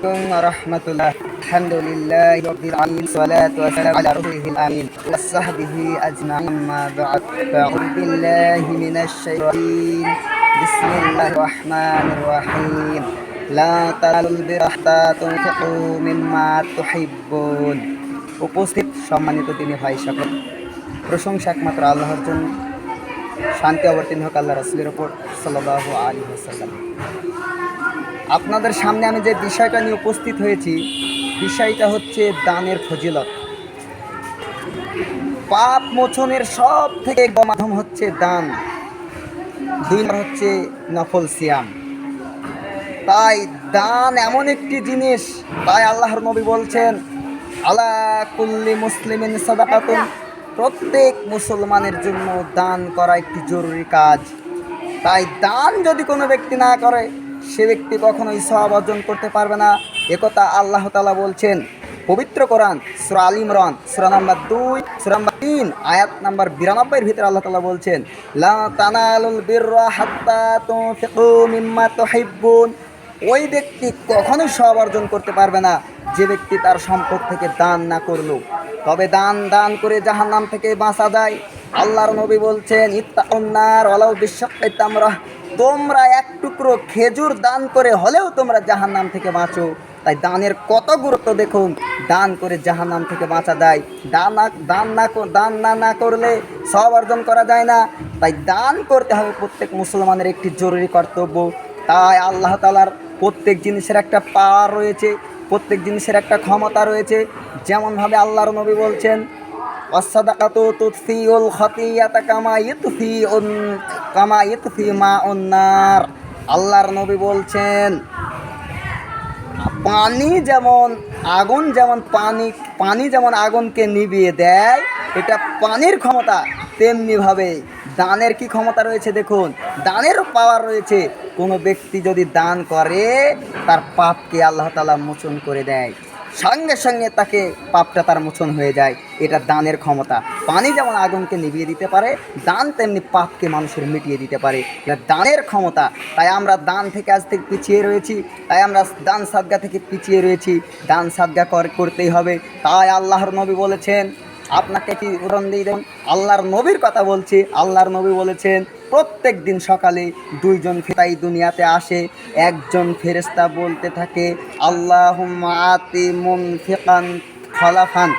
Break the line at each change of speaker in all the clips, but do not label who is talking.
عليكم ورحمة الله الحمد لله رب العالمين والصلاة والسلام على رسوله الأمين وصحبه أجمعين أما بعد فأعوذ بالله من الشيطان بسم الله الرحمن الرحيم لا تنالوا البر حتى تنفقوا مما تحبون উপস্থিত সম্মানিত তিনি ভাই সকল প্রশংসা একমাত্র আল্লাহর জন্য শান্তি অবতীর্ণ হোক আল্লাহ রসুলের ওপর সাল্লাহ আলী হাসাল্লাম আপনাদের সামনে আমি যে বিষয়টা নিয়ে উপস্থিত হয়েছি, বিষয়টা হচ্ছে দানের ফজিলত। পাপ মোচনের সব থেকে মাধ্যম হচ্ছে দান। দুই নম্বর হচ্ছে নফল সিয়াম। তাই দান এমন একটি জিনিস, তাই আল্লাহর নবী বলছেন, আলা কুল্লি সাদাকাতুন। প্রত্যেক মুসলমানের জন্য দান করা একটি জরুরি কাজ। তাই দান যদি কোনো ব্যক্তি না করে সে ব্যক্তি কখনোই সব অর্জন করতে পারবে না। একথা আল্লাহ তালা বলছেন। পবিত্র কোরআন, সুরা আল ইমরান, সুরা নাম্বার দুই, সুরা নাম্বার তিন, আয়াত নাম্বার বিরানব্বইয়ের ভিতরে আল্লাহ তালা বলছেন তানালুল ওই ব্যক্তি কখনোই সব অর্জন করতে পারবে না। যে ব্যক্তি তার সম্পদ থেকে দান না করল। তবে দান দান করে জাহান্নাম থেকে বাঁচা যায়। আল্লাহর নবী বলছেন ইত্তা ইত্তাউন্নার ওলাউ বিশ্বকাইতামরা তোমরা এক টুকরো খেজুর দান করে হলেও তোমরা জাহান্নাম থেকে বাঁচো। তাই দানের কত গুরুত্ব দেখুন। দান করে জাহান্নাম থেকে বাঁচা যায়। দান দান না দান না না করলে সব অর্জন করা যায় না। তাই দান করতে হবে প্রত্যেক মুসলমানের একটি জরুরি কর্তব্য। তাই আল্লাহ তালার প্রত্যেক জিনিসের একটা পাওয়ার রয়েছে, প্রত্যেক জিনিসের একটা ক্ষমতা রয়েছে। যেমনভাবে আল্লাহর নবী বলছেন তুতফিউল খতিয়াতা কামা ইউতফি উন কামা ইউতফি মা উন্নার আল্লাহর নবী বলছেন, পানি যেমন আগুন যেমন পানি পানি যেমন আগুনকে নিভিয়ে দেয়, এটা পানির ক্ষমতা, তেমনিভাবে দানের কি ক্ষমতা রয়েছে দেখুন দানেরও পাওয়ার রয়েছে। কোনো ব্যক্তি যদি দান করে, তার পাপকে আল্লাহ তালা মোচন করে দেয়। সঙ্গে সঙ্গে তাকে পাপটা তার মোচন হয়ে যায়। এটা দানের ক্ষমতা। পানি যেমন আগুনকে নিভিয়ে দিতে পারে, দান তেমনি পাপকে মানুষের মিটিয়ে দিতে পারে। এটা দানের ক্ষমতা। তাই আমরা দান থেকে আজ থেকে পিছিয়ে রয়েছি। তাই আমরা দান সাদগা থেকে পিছিয়ে রয়েছি। দান সাদগা কর- করতেই হবে। তাই আল্লাহর নবী বলেছেন আপনাকে কি উদাহরণ দিয়ে দেন আল্লাহর নবীর কথা বলছি। আল্লাহর নবী বলেছেন, প্রত্যেক দিন সকালে দুইজন ফেতাই দুনিয়াতে আসে, একজন ফেরেস্তা বলতে থাকে আল্লাহ আতি মুন ফেকান খলাফান।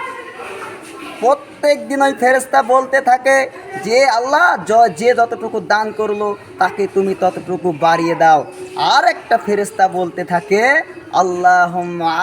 প্রত্যেক দিন ওই ফেরেস্তা বলতে থাকে, যে আল্লাহ যে যতটুকু দান করল, তাকে তুমি ততটুকু বাড়িয়ে দাও। আর একটা ফেরেস্তা বলতে থাকে আল্লাহ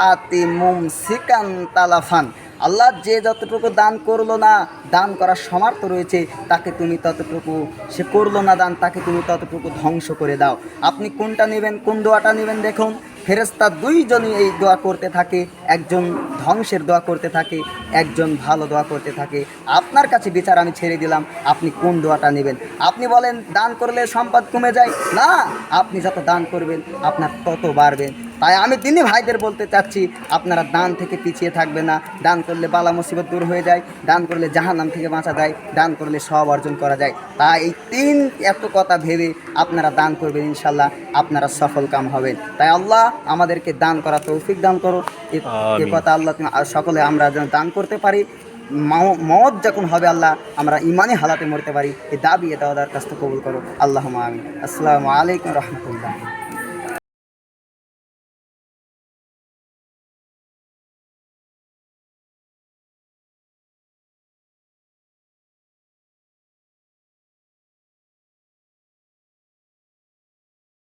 আতি মুম সিকান তালাফান আল্লাহ যে যতটুকু দান করল না, দান করার সমর্থ রয়েছে, তাকে তুমি ততটুকু, সে করল না দান, তাকে তুমি ততটুকু ধ্বংস করে দাও। আপনি কোনটা নেবেন, কোন দোয়াটা নেবেন দেখুন ফেরেস্তা দুইজনই এই দোয়া করতে থাকে, একজন ধ্বংসের দোয়া করতে থাকে, একজন ভালো দোয়া করতে থাকে। আপনার কাছে বিচার আমি ছেড়ে দিলাম, আপনি কোন দোয়াটা নেবেন? আপনি বলেন, দান করলে সম্পদ কমে যায়। না, আপনি যত দান করবেন, আপনার তত বাড়বেন তাই আমি তিনি ভাইদের বলতে চাচ্ছি আপনারা দান থেকে পিছিয়ে থাকবে না। দান করলে বালা মুসিবত দূর হয়ে যায় দান করলে জাহান্নাম থেকে বাঁচা যায় দান করলে সব অর্জন করা যায়। তাই এই তিন এত কথা ভেবে আপনারা দান করবেন ইনশাল্লাহ আপনারা সফল কাম হবেন। তাই আল্লাহ আমাদেরকে দান করা তৌফিক দান করো এ- এ কথা আল্লাহ আর সকলে আমরা যেন দান করতে পারি মত যখন হবে আল্লাহ আমরা ইমানে হালাতে মরতে পারি। এই দাবি এটা কাছ থেকে কবুল করো আল্লাহ আমি আসসালামু আলাইকুম রহমতুল্লাহ।